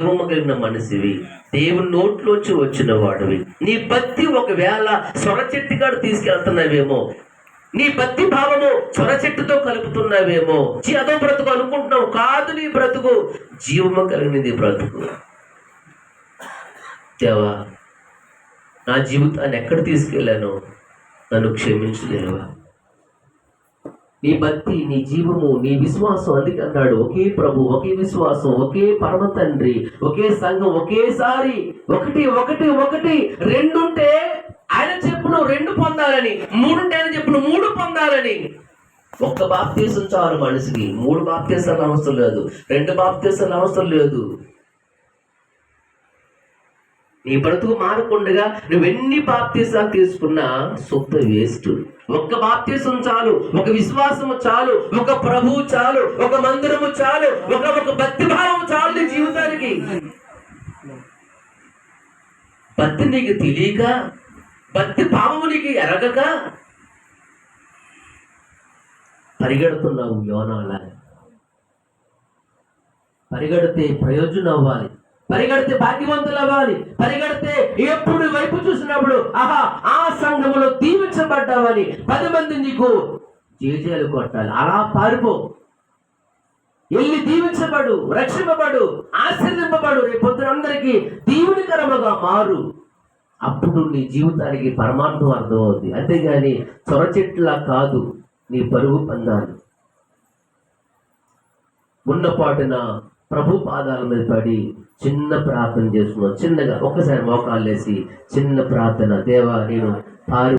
జీవము కలిగిన మనిషివి. దేవుని నోట్లోంచి వచ్చిన వాడివి. నీ భక్తి ఒకవేళ సొర చెట్టుగాడు తీసుకెళ్తున్నావేమో నీ భక్తి భావము సొర చెట్టుతో కలుపుతున్నావేమో అదో బ్రతుకు అనుకుంటున్నావు కాదు నీ బ్రతుకు. జీవము కలిగినది బ్రతుకు. దేవా నా జీవితాన్ని ఎక్కడ తీసుకెళ్ళాను నన్ను క్షమించలేవా? నీ భక్తి నీ జీవము నీ విశ్వాసం అందుకే అన్నాడు. ఒకే ప్రభు ఒకే విశ్వాసం ఒకే పరమ తండ్రి ఒకే సంఘం ఒకేసారి ఒకటి ఒకటి ఒకటి రెండుంటే ఆయన చెప్పును రెండు పొందాలని మూడుంటే ఆయన చెప్పును మూడు పొందాలని. ఒక్క బాప్తీసం చాలు మనిషికి. మూడు బాప్తీసాలు అవసరం లేదు. రెండు బాప్తీసాలు అవసరం లేదు. నీ బ్రతుకు మారకుండగా నువ్వెన్ని బాప్తీసాలు తీసుకున్నా సొంత వేస్ట్. ఒక్క బాప్తీసం చాలు ఒక విశ్వాసము చాలు ఒక ప్రభువు చాలు ఒక మందిరము చాలు ఒక ఒక భక్తి భావము చాలు నీ జీవితానికి. భక్తి నీకు తెలియక భక్తి భావము నీకు ఎరగక పరిగెడుతున్నావు యోనాల పరిగెడితే ప్రయోజనం అవ్వాలి. పరిగెడితే భాగ్యవంతులు అవ్వాలి పరిగెడితే ఎప్పుడు వైపు చూసినప్పుడు ఆహా ఆ సంఘములో దీవించబడ్డావని పది మంది నీకు జేజేలు కొట్టాలి. అలా పారిపో. వెళ్ళి దీవించబడు రక్షింపబడు ఆశీర్వింపబడు రేపొద్దున అందరికీ దీవునికరముగా మారు. అప్పుడు నీ జీవితానికి పరమార్థం అర్థమవుద్ది అంతేగాని చొర చెట్టులా కాదు నీ పరుగు పందాలు. ఉన్నపాటున ప్రభు పాదాల మీద పడి చిన్న ప్రార్థన చేసుకున్నాం. చిన్నగా ఒక్కసారి మోకాళ్ళేసి చిన్న ప్రార్థన. దేవా నేను పారి